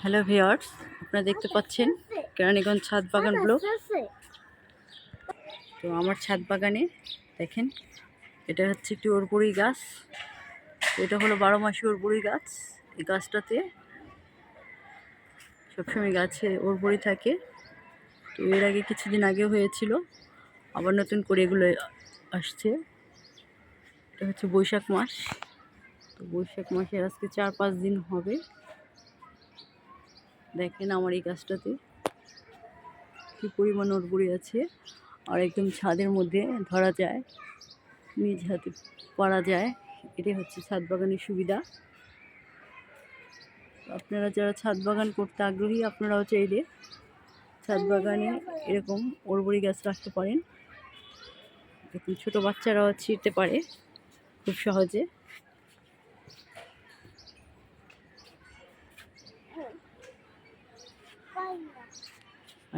Hello viewers আপনারা দেখতে পাচ্ছেন কেরানীগঞ্জ ছাদ বাগান ব্লক। তো আমার ছাদ বাগানে দেখেন, এটা হচ্ছে একটি ওরপুরি গাছ। এটা হলো বারো মাসি ওরপুরি গাছ। এই গাছটাতে সবসময় গাছে ওরবড়ি থাকে। তো এর আগে কিছুদিন আগে হয়েছিল, আবার নতুন করে এগুলো আসছে। এটা হচ্ছে বৈশাখ মাস। তো বৈশাখ মাসের আজকে চার পাঁচ দিন হবে। দেখেন আমার এই গাছটাতে কী পরিমাণ ওরবড়ি আছে। আর একদম ছাদের মধ্যে ধরা যায়, নিজ হাতে পারা যায়। এটাই হচ্ছে ছাদ বাগানের সুবিধা। আপনারা যারা ছাদ বাগান করতে আগ্রহী, আপনারাও চাইলে ছাদ বাগানে এরকম ওরবড়ি গাছ রাখতে পারেন। দেখুন, ছোটো বাচ্চারাও ছিঁড়তে পারে খুব সহজে।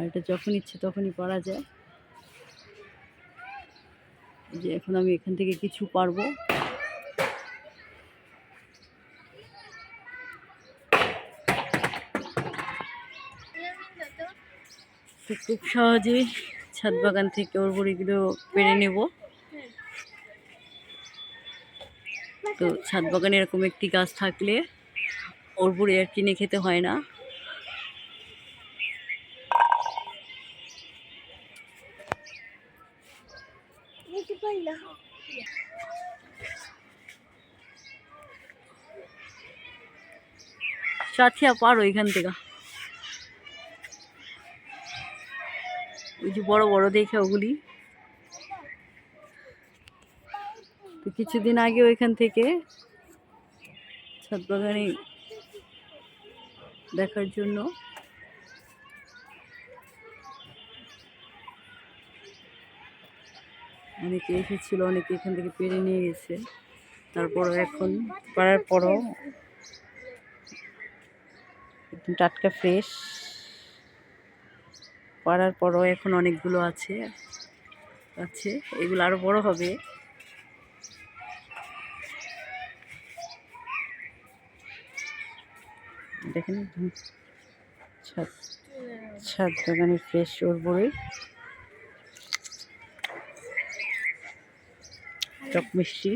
আর এটা যখন ইচ্ছে তখনই পারা যায়। যে এখন আমি এখান থেকে কিছু পারব। তো খুব সহজেই ছাদ বাগান থেকে ওর বড়িগুলো পেরে নেব। তো ছাদ বাগানে এরকম একটি গাছ থাকলে ওর বড়ি আর কিনে খেতে হয় না। সাথিয়া পারো এখান থেকে। ওই যে বড় বড় দেখে ওগুলি। তো কিছুদিন আগে ওইখান থেকে ছাদ দেখার জন্য অনেকে এসেছিল, অনেকে এখান থেকে পেরে নিয়ে গেছে। তারপরও এখন পারার পরও একদম টাটকা ফ্রেশ পাড়ার পরও এখন অনেকগুলো আছে আছে। এগুলো আরও বড় হবে। দেখেন ছাদ ছাদ বাগানে ফ্রেশ ওর বড়ই। টক মিষ্টি।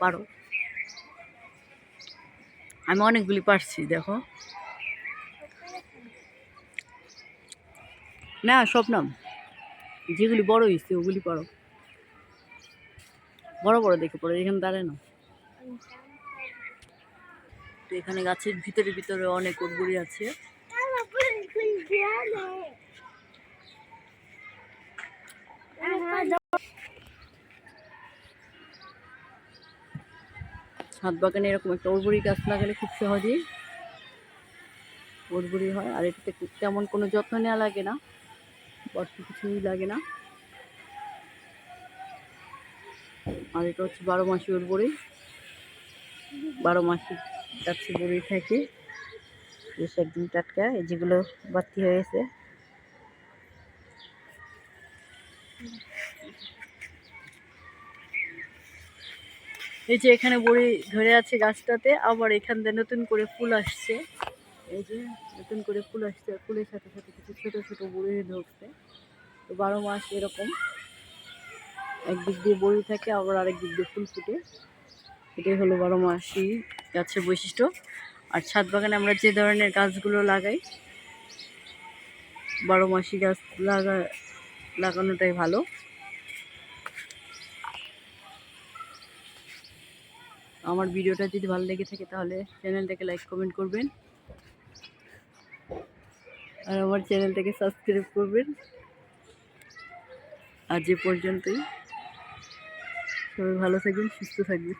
পারো। আমি অনেকগুলি পারছি, দেখো। না স্বপ্নম যেগুলি বড় হয়েছে, ওগুলি পড়ো বড় বড় দেখে পড়ো, এখানে দাঁড়ায় না। তো এখানে গাছের ভিতরে ভিতরে অনেক উড়বুড়ি আছে। ছাদ বাগানে এরকম একটা উড়বুড়ি গাছ লাগালে খুব সহজেই উড়বুড়ি হয়। আর এটাতে তেমন কোনো যত্ন নেওয়া লাগে না। বর্ষ কিছুই লাগে না। আর এটা হচ্ছে বারো মাসি উড়বুড়ি বারো মাসি গাছে বড়ি থাকে। বেশ একদিন টাটকা, এই যেগুলো বাতি হয়েছে। এই যে এখানে বড়ি ধরে আছে গাছটাতে, আবার এখান দিয়ে নতুন করে ফুল আসছে। এই যে নতুন করে ফুল আসছে ফুলের সাথে সাথে কিছু ছোট ছোট বড়ি ঢুকছে। তো বারো মাস এরকম। একদিক দিয়ে বড়ি থাকে, আবার আরেক দিক দিয়ে ফুল ফুটে। এটাই হলো বারো মাসি গাছের বৈশিষ্ট্য। আর ছাদ বাগানে আমরা যে ধরনের গাছগুলো লাগাই, বারো মাসি গাছ লাগা লাগানোটাই ভালো। আমার ভিডিওটা যদি ভালো লেগে থাকে তাহলে চ্যানেলটাকে লাইক, কমেন্ট করবেন। আর আমার চ্যানেলটাকে সাবস্ক্রাইব করবেন। আর যে পর্যন্তই। সবাই ভালো থাকবেন, সুস্থ থাকবেন।